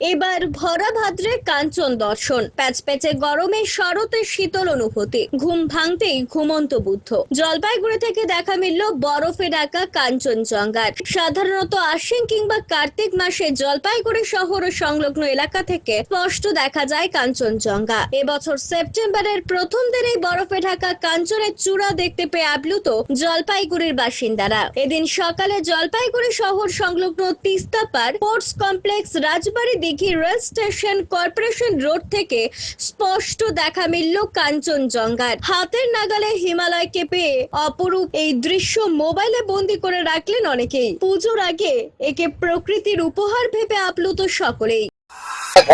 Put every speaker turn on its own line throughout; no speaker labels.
এবার ভরা ভাদ্রে কাঞ্চন দর্শন। প্যাচপ্যাচে গরমে শরতে শীতল অনুভূতি। ঘুম ভাঙতেই ঘুমন্ত বুদ্ধ। জলপাইগুড়ি থেকে দেখা মিলল বরফে ঢাকা কাঞ্চনজঙ্ঘার সাধারণত আশ্বিন কিংবা কার্তিক মাসে জলপাইগুড়ি শহর ও সংলগ্ন এলাকা থেকে স্পষ্ট দেখা যায় কাঞ্চনজঙ্ঘা এবছর সেপ্টেম্বরের প্রথম দিনেই বরফে ঢাকা কাঞ্চনের চূড়া দেখতে পেয়ে আপ্লুত জলপাইগুড়ির বাসিন্দারা। এদিন সকালে জলপাইগুড়ি শহর সংলগ্ন Teesta park sports complex Rajbari Dighi rail station corporation road থেকে স্পষ্ট দেখা মিলল কাঞ্চনজঙ্ঘার। হাতের নাগালে হিমালয়কে পেয়ে অপরূপ এই দৃশ্য মোবাইলে বন্দি করে রাখলেন অনেকেই। পুজোর আগে একে প্রকৃতির উপহার ভেবে আপ্লুত সকলেই।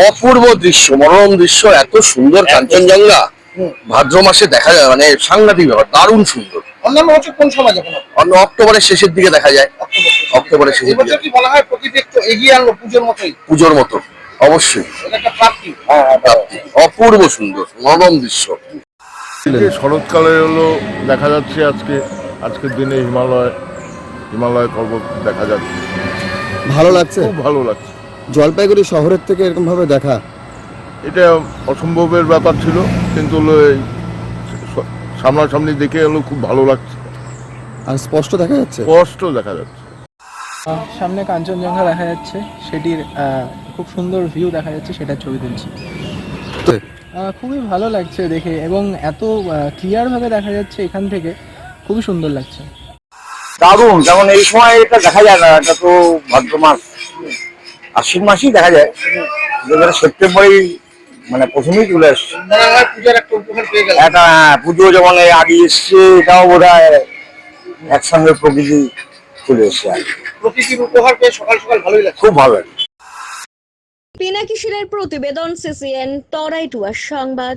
অপূর্ব দৃশ্য মনোরম দৃশ্য এত সুন্দর কাঞ্চনজঙ্ঘা। ভাদ্র মাসে দেখা যায় মানে সাংঘাতিক ব্যাপার দারুণ সুন্দর।
অন্যান্য বছর কোন সময় যখন হয়?
অন্য অক্টোবরের শেষের দিকে দেখা যায়।
অক্টোবর।
অক্টোবরের শেষের দিকে
কি বলা হয় প্রকৃতি একটু এগিয়ে আনলো পুজোর মতোই?
পুজোর মতো অবশ্যই।
এটা একটা প্রাপ্তি
প্রাপ্তি। অপূর্ব সুন্দর মনোরম দৃশ্য।
শরৎকালে হলো দেখা যাচ্ছে আজকে আজকের দিনে হিমালয় হিমালয় পর্বত দেখা যাচ্ছে।
ভালো লাগছে?
খুব ভালো লাগছে।
জলপাইগুড়ি শহরের থেকে এরকম ভাবে দেখা?
এটা অসম্ভবের ব্যাপার ছিল কিন্তু হলো এই সামনাসামনি দেখে হলো খুব ভালো লাগছে।
আর স্পষ্ট দেখা যাচ্ছে?
স্পষ্ট দেখা যাচ্ছে।
সামনে কাঞ্চনজঙ্ঘা দেখা যাচ্ছে। সেটির খুব সুন্দর ভিউ দেখা যাচ্ছে সেটার ছবি তুলছি। খুবই ভালো লাগছে দেখে এবং এত ক্লিয়ার ভাবে দেখা যাচ্ছে এখান থেকে খুবই সুন্দর লাগছে।
দারুণ যেমন এই সময় এটা দেখা যায় না এটা তো ভাদ্র মাস। আশ্বিন মাসেই দেখা যায়। যেখানে সেপ্টেম্বরেই মানে প্রথমেই চলে আসছে।
একটা
হ্যাঁ, পুজো যেমন আগে এসছে এটাও বোধ হয় একসঙ্গে প্রকৃতি চলে এসছে আর কি।
প্রকৃতির উপহার পেয়ে সকাল সকাল ভালোই লাগে
খুব ভালো লাগে
পিনাকি সেনের প্রতিবেদন সিসিএন তরাইটুয়ার সংবাদ।